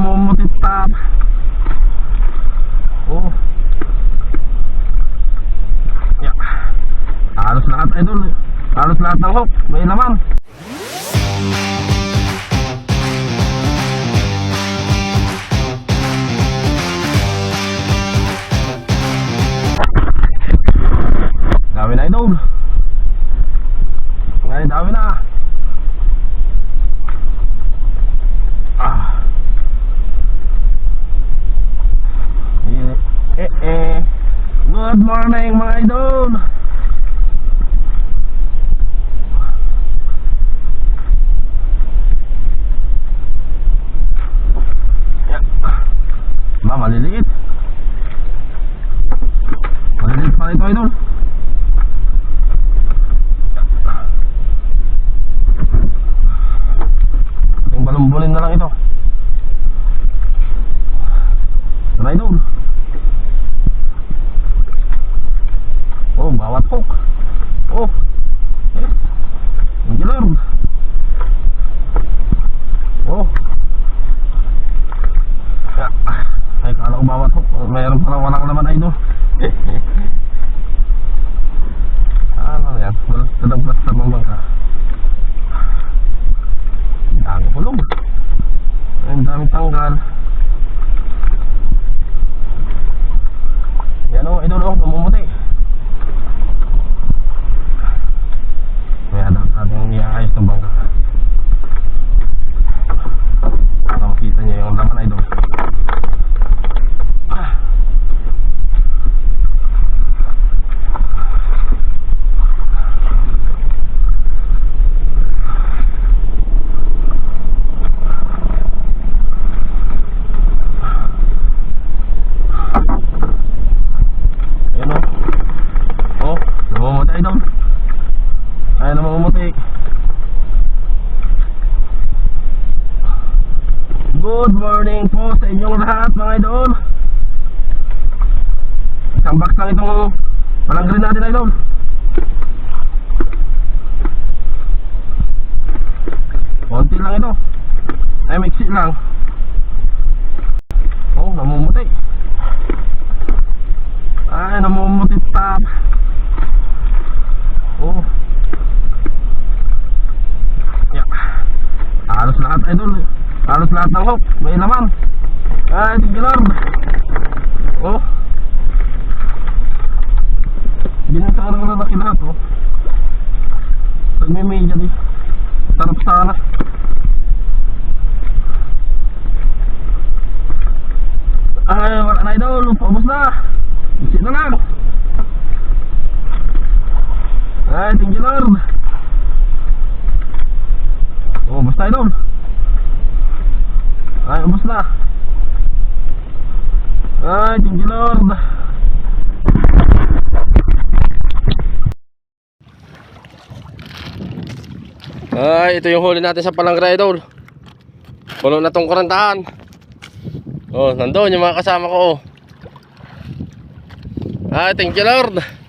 namumutit tap. Oh. Yeah. Halos lahat idol. Halos lahat ng hook. May laman. Dami na idol. Ngayon dami na. Ah. Eh, eh, eh. Good morning mga idol. Yeah. Ba, maliliit. Maliliit pa ito idol. Ating balumbulin na lang ito. Tara idol. Oh, bawat hook. Oh. Yes. Thank you Lord. Oh. Yeah. Ay, hook. Mayroon pala walang laman idol. ano yan? Walang plaster ng bangka. Ang dami kulog. Ang dami tanggal. Yan o, idol o, namumuti. May adak ating iaayos ng bangka. Para makita niya yung laman idol. Ah. Ayan o. Oh, namumuti idol. Ayan namumuti. Good morning po sa inyong lahat mga idol. Isang box lang itong walang green natin idol. Konti lang ito. Ay, mixi lang. Oh, namumuti. Ay, namumuti tap. Oh. Yeah. Halos lahat idol. Halos lahat ng hook. May laman. Ay, Lord. Oh. Binasa ka ng lalaki lahat, oh. Pag may media di. Sarap sana. Ay, wala na idol. Paubos na. Isi na lang. Ay, thank you. Oh, basta idol. Ay, ubos na. Ay, thank Lord. Ay, ito yung huli natin sa palanggra idol. Puno na tong kurantahan. Oh, nandoon yung mga kasama ko. oh. Ay, thank you Lord.